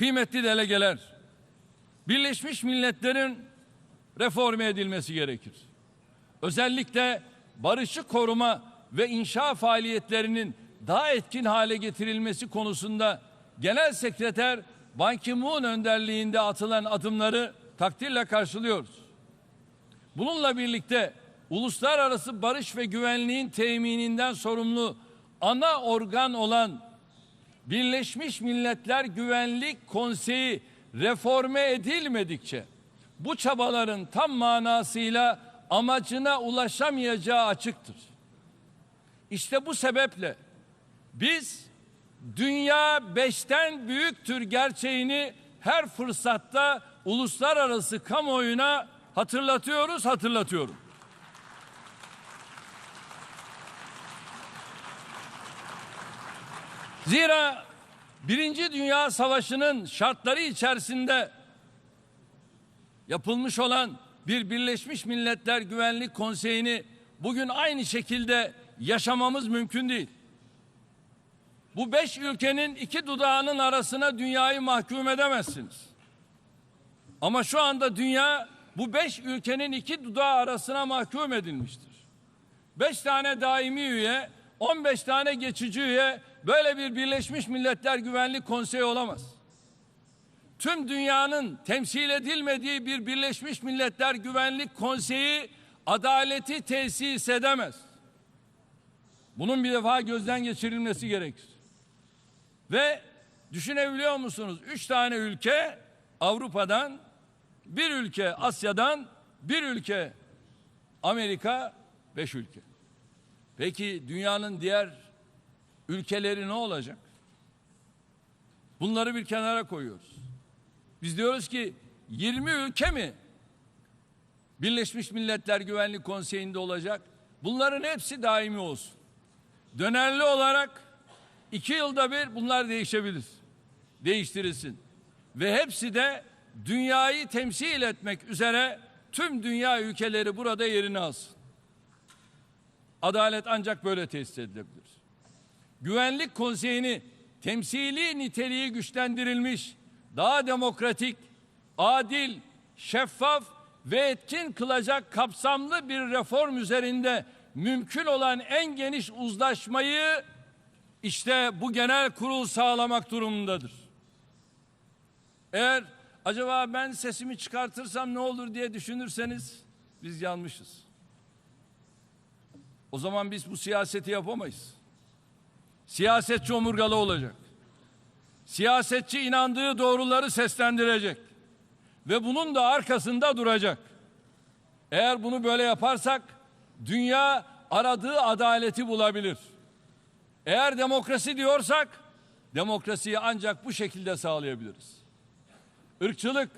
kıymetli delegeler, Birleşmiş Milletler'in reforme edilmesi gerekir. Özellikle barışı koruma ve inşa faaliyetlerinin daha etkin hale getirilmesi konusunda Genel Sekreter Ban Ki-moon önderliğinde atılan adımları takdirle karşılıyoruz. Bununla birlikte uluslararası barış ve güvenliğin temininden sorumlu ana organ olan Birleşmiş Milletler Güvenlik Konseyi reforme edilmedikçe bu çabaların tam manasıyla amacına ulaşamayacağı açıktır. İşte bu sebeple biz dünya beşten büyüktür gerçeğini her fırsatta uluslararası kamuoyuna hatırlatıyoruz, hatırlatıyorum. Zira Birinci Dünya Savaşı'nın şartları içerisinde yapılmış olan bir Birleşmiş Milletler Güvenlik Konseyi'ni bugün aynı şekilde yaşamamız mümkün değil. Bu beş ülkenin iki dudağının arasına dünyayı mahkum edemezsiniz. Ama şu anda dünya bu beş ülkenin iki dudağı arasına mahkum edilmiştir. Beş tane daimi üye, 15 tane geçici üye böyle bir Birleşmiş Milletler Güvenlik Konseyi olamaz. Tüm dünyanın temsil edilmediği bir Birleşmiş Milletler Güvenlik Konseyi adaleti tesis edemez. Bunun bir defa gözden geçirilmesi gerekir. Ve düşünebiliyor musunuz? Üç tane ülke Avrupa'dan, bir ülke Asya'dan, bir ülke Amerika, beş ülke. Peki dünyanın diğer ülkeleri ne olacak? Bunları bir kenara koyuyoruz. Biz diyoruz ki 20 ülke mi Birleşmiş Milletler Güvenlik Konseyi'nde olacak? Bunların hepsi daimi olsun. Dönerli olarak iki yılda bir bunlar değişebilir. Değiştirilsin. Ve hepsi de dünyayı temsil etmek üzere tüm dünya ülkeleri burada yerini alsın. Adalet ancak böyle tesis edilebilir. Güvenlik Konseyi'ni temsili niteliği güçlendirilmiş, daha demokratik, adil, şeffaf ve etkin kılacak kapsamlı bir reform üzerinde mümkün olan en geniş uzlaşmayı işte bu genel kurul sağlamak durumundadır. Eğer acaba ben sesimi çıkartırsam ne olur diye düşünürseniz biz yanmışız. O zaman biz bu siyaseti yapamayız. Siyasetçi omurgalı olacak. Siyasetçi inandığı doğruları seslendirecek. Ve bunun da arkasında duracak. Eğer bunu böyle yaparsak dünya aradığı adaleti bulabilir. Eğer demokrasi diyorsak demokrasiyi ancak bu şekilde sağlayabiliriz. Irkçılık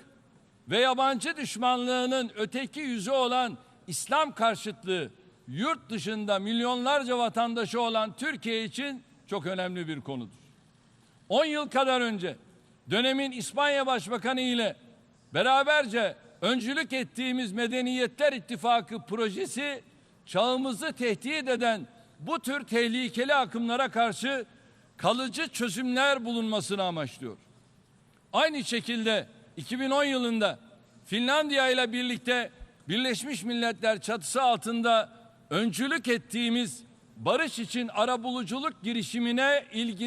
ve yabancı düşmanlığının öteki yüzü olan İslam karşıtlığı yurt dışında milyonlarca vatandaşı olan Türkiye için çok önemli bir konudur. 10 yıl kadar önce dönemin İspanya Başbakanı ile beraberce öncülük ettiğimiz Medeniyetler İttifakı projesi çağımızı tehdit eden bu tür tehlikeli akımlara karşı kalıcı çözümler bulunmasını amaçlıyor. Aynı şekilde 2010 yılında Finlandiya ile birlikte Birleşmiş Milletler çatısı altında öncülük ettiğimiz barış için arabuluculuk girişimine ilgili